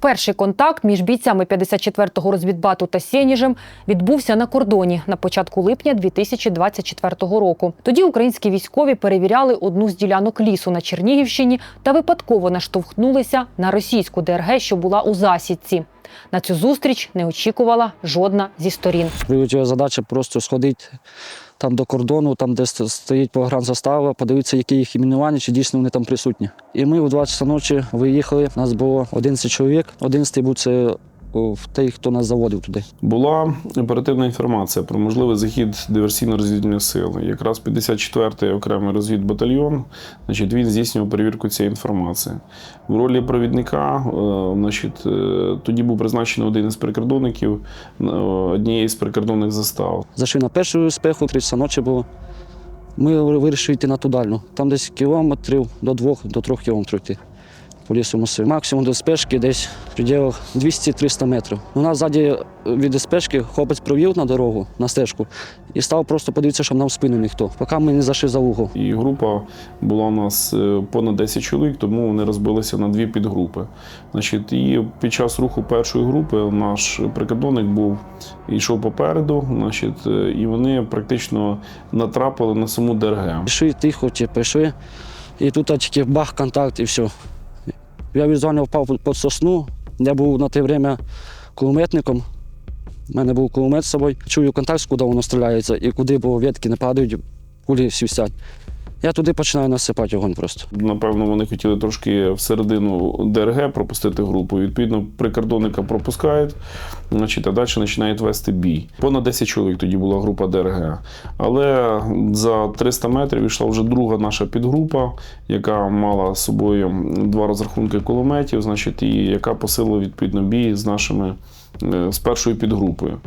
Перший контакт між бійцями 54-го розвідбату та Сєніжем відбувся на кордоні на початку липня 2024 року. Тоді українські військові перевіряли одну з ділянок лісу на Чернігівщині та випадково наштовхнулися на російську ДРГ, що була у засідці. На цю зустріч не очікувала жодна зі сторін. Задача просто сходити там до кордону, там, де стоїть стоїть погранзастава, подивитися, які їх іменування, чи дійсно вони там присутні. І ми о 2 часа ночі виїхали. Нас було 11 чоловік. 11 був це о, той, хто нас заводив туди. Була оперативна інформація про можливий захід диверсійно-розвідувальних сил. Якраз 54-й окремий розвідбатальйон, значить, він здійснював перевірку цієї інформації. В ролі провідника, е, значить, е, тоді був призначений один із прикордонників е, однієї з прикордонних застав. Зайшли на першу спеху, 3 часа ночі було. Ми вирішили йти на ту дальню. Там десь кілометрів до двох, до трьох кілометрів йти. По лісу маси. Максимум до спешки десь в пределах 200-300 метрів. У нас ззаді від спешки хлопець провів на дорогу, на стежку, і став просто подивитися, щоб нам в спину ніхто, поки ми не зайшли за угол. І група була у нас е, понад 10 чоловік, тому вони розбилися на дві підгрупи. Значить, і під час руху першої групи наш прикордонник був йшов попереду, значить, е, і вони практично натрапили на саму ДРГ. Пішли тихо, ті, пішли, і тут тільки бах, контакт і все. Я візуально впав під- сосну. Я був на те время кулеметником. У мене був кулемет з собою. Чую контакт, куди воно стріляється, і куди бо ветки не падають, кулі свістять. Я туди починаю насипати огонь просто. Напевно, вони хотіли трошки всередину ДРГ пропустити групу. Відповідно, прикордонника пропускають, значить, а далі починають вести бій. Понад 10 чоловік тоді була група ДРГ. Але за 300 метрів йшла вже друга наша підгрупа, яка мала з собою два розрахунки кулеметів, значить, і яка посилила відповідно бій з нашими е, з першою підгрупою.